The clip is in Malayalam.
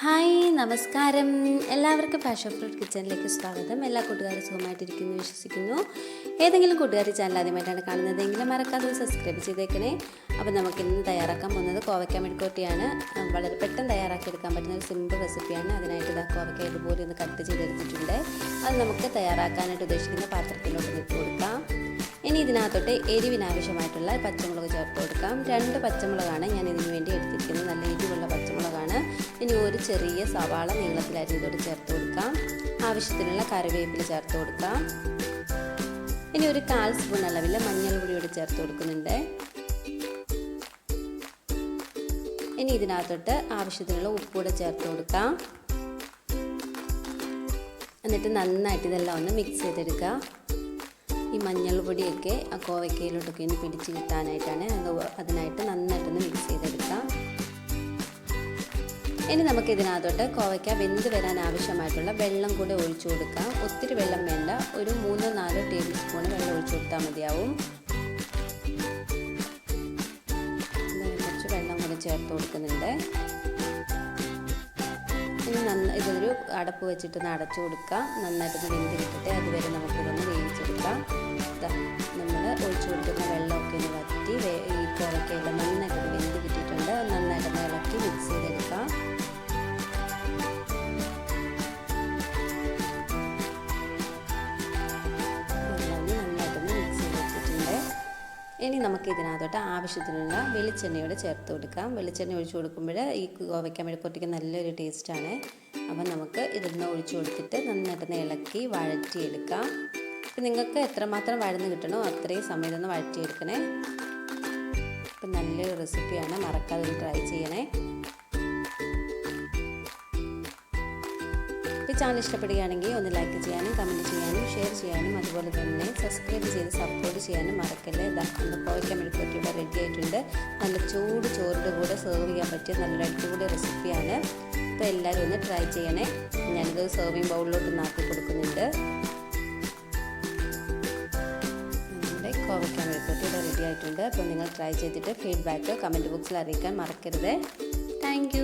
ഹായ് നമസ്കാരം. എല്ലാവർക്കും ഫാഷൻ ഫ്രൂട്ട് കിച്ചണിലേക്ക് സ്വാഗതം. എല്ലാ കൂട്ടുകാരും സുഖമായിട്ടിരിക്കുന്നു വിശ്വസിക്കുന്നു. ഏതെങ്കിലും കൂട്ടുകാർ ചാനൽ ആദ്യമായിട്ടാണ് കാണുന്നതെങ്കിൽ മറക്കാതെ സബ്സ്ക്രൈബ് ചെയ്തേക്കണേ. അപ്പോൾ നമുക്ക് ഇന്ന് തയ്യാറാക്കാൻ പോകുന്നത് കോവയ്ക്ക മെഴുക്കോട്ടിയാണ് വളരെ പെട്ടെന്ന് തയ്യാറാക്കിയെടുക്കാൻ പറ്റുന്ന ഒരു സിമ്പിൾ റെസിപ്പിയാണ് അതിനായിട്ട് ഇതാ കോവയ്ക്ക ഇതുപോലെ ഒന്ന് കട്ട് ചെയ്തെടുത്തിട്ടുണ്ട്. അത് നമുക്ക് തയ്യാറാക്കാനായിട്ട് ഉദ്ദേശിക്കുന്ന പാത്രത്തിലോട്ട് ഇട്ട് കൊടുക്കാം. ഇനി ഇതിനകത്തോട്ട് എരിവിനാവശ്യമായിട്ടുള്ള പച്ചമുളക് ചേർത്ത് കൊടുക്കാം. രണ്ട് പച്ചമുളകാണ് ഞാൻ ഇതിനു വേണ്ടി എടുത്തിരിക്കുന്നത്. നല്ല ഇനി ഒരു ചെറിയ സവാള നീളത്തിലരിഞ്ഞതോട് ചേർത്ത് കൊടുക്കാം. ആവശ്യത്തിനുള്ള കറിവേപ്പില ചേർത്ത് കൊടുക്കാം. ഇനി ഒരു കാൽ സ്പൂൺ അളവിൽ കൂടി ചേർത്ത് കൊടുക്കുന്നുണ്ട്. ഇനി ഇതിനകത്തോട്ട് ആവശ്യത്തിനുള്ള ഉപ്പൂടെ ചേർത്ത് കൊടുക്കാം. എന്നിട്ട് നന്നായിട്ട് ഇതെല്ലാം ഒന്ന് മിക്സ് ചെയ്തെടുക്കുക ഈ മഞ്ഞൾ പൊടിയൊക്കെ ആ കോവയ്ക്കയിലോട്ടൊക്കെ ഒന്ന് പിടിച്ച് കിട്ടാനായിട്ടാണ് അത് അതിനായിട്ട് നന്നായിട്ടൊന്ന് മിക്സ് ഇനി നമുക്ക് ഇതിനകത്തോട്ട് കോവയ്ക്ക വെന്ത് വരാൻ ആവശ്യമായിട്ടുള്ള വെള്ളം കൂടെ ഒഴിച്ചു കൊടുക്കാം. ഒത്തിരി വെള്ളം വേണ്ട. ഒരു മൂന്നോ നാലോ ടേബിൾ സ്പൂൺ വെള്ളം ഒഴിച്ചു കൊടുത്താൽ മതിയാവും. കുറച്ച് വെള്ളം കൂടെ ചേർത്ത് കൊടുക്കുന്നുണ്ട്. ഇനി നന്ന ഇതൊരു അടപ്പ് വെച്ചിട്ടൊന്ന് അടച്ചു കൊടുക്കാം. നന്നായിട്ടൊന്ന് വെന്ത് കിട്ടട്ടെ അതുവരെ നമുക്കിതൊന്ന് വേവിച്ചെടുക്കാം. നമ്മൾ ഒഴിച്ചു കൊടുക്കുന്ന വെള്ളമൊക്കെ ഒന്ന് വറ്റി ഇനി നമുക്ക് ഇതിനകത്തോട്ട് ആവശ്യത്തിനുള്ള വെളിച്ചെണ്ണയോട് ചേർത്ത് കൊടുക്കാം. വെളിച്ചെണ്ണ ഒഴിച്ചു കൊടുക്കുമ്പോൾ ഈ കോവയ്ക്ക മെഴുക്കുട്ടിക്ക് നല്ലൊരു ടേസ്റ്റാണ് അപ്പം നമുക്ക് ഇതിന്ന് ഒഴിച്ചു കൊടുത്തിട്ട് നന്നായിട്ടൊന്ന് ഇളക്കി വഴറ്റിയെടുക്കാം. അപ്പം നിങ്ങൾക്ക് എത്രമാത്രം വഴന്ന് കിട്ടണോ അത്രയും സമയം ഒന്ന് വഴറ്റിയെടുക്കണേ. അപ്പം നല്ലൊരു റെസിപ്പിയാണ് മറക്കാതെ ട്രൈ ചെയ്യണേ. ഇപ്പോൾ ചാനൽ ഇഷ്ടപ്പെടുകയാണെങ്കിൽ ഒന്ന് ലൈക്ക് ചെയ്യാനും കമന്റ് ചെയ്യാനും ഷെയർ ചെയ്യാനും അതുപോലെ തന്നെ സബ്സ്ക്രൈബ് ചെയ്ത് സപ്പോർട്ട് ചെയ്യാനും മറക്കല്ലേ. നമ്മുടെ കോവയ്ക്ക മെഴുക്കുവരട്ടിയുടെ റെഡി ആയിട്ടുണ്ട്. നല്ല ചൂട് ചോറിന്റെ കൂടെ സെർവ് ചെയ്യാൻ പറ്റിയ നല്ലൊരു അടിപൊളി റെസിപ്പിയാണ് അപ്പോൾ എല്ലാവരും ഒന്ന് ട്രൈ ചെയ്യണേ. ഞാനിത് സെർവിങ് ബൗളിലോട്ട് നാക്കി കൊടുക്കുന്നുണ്ട്. നമ്മുടെ കോവയ്ക്ക മെഴുക്കുവരട്ടിയുടെ റെഡി ആയിട്ടുണ്ട്. അപ്പോൾ നിങ്ങൾ ട്രൈ ചെയ്തിട്ട് ഫീഡ്ബാക്ക് കമന്റ് ബോക്സിൽ അറിയിക്കാൻ മറക്കരുത്. താങ്ക്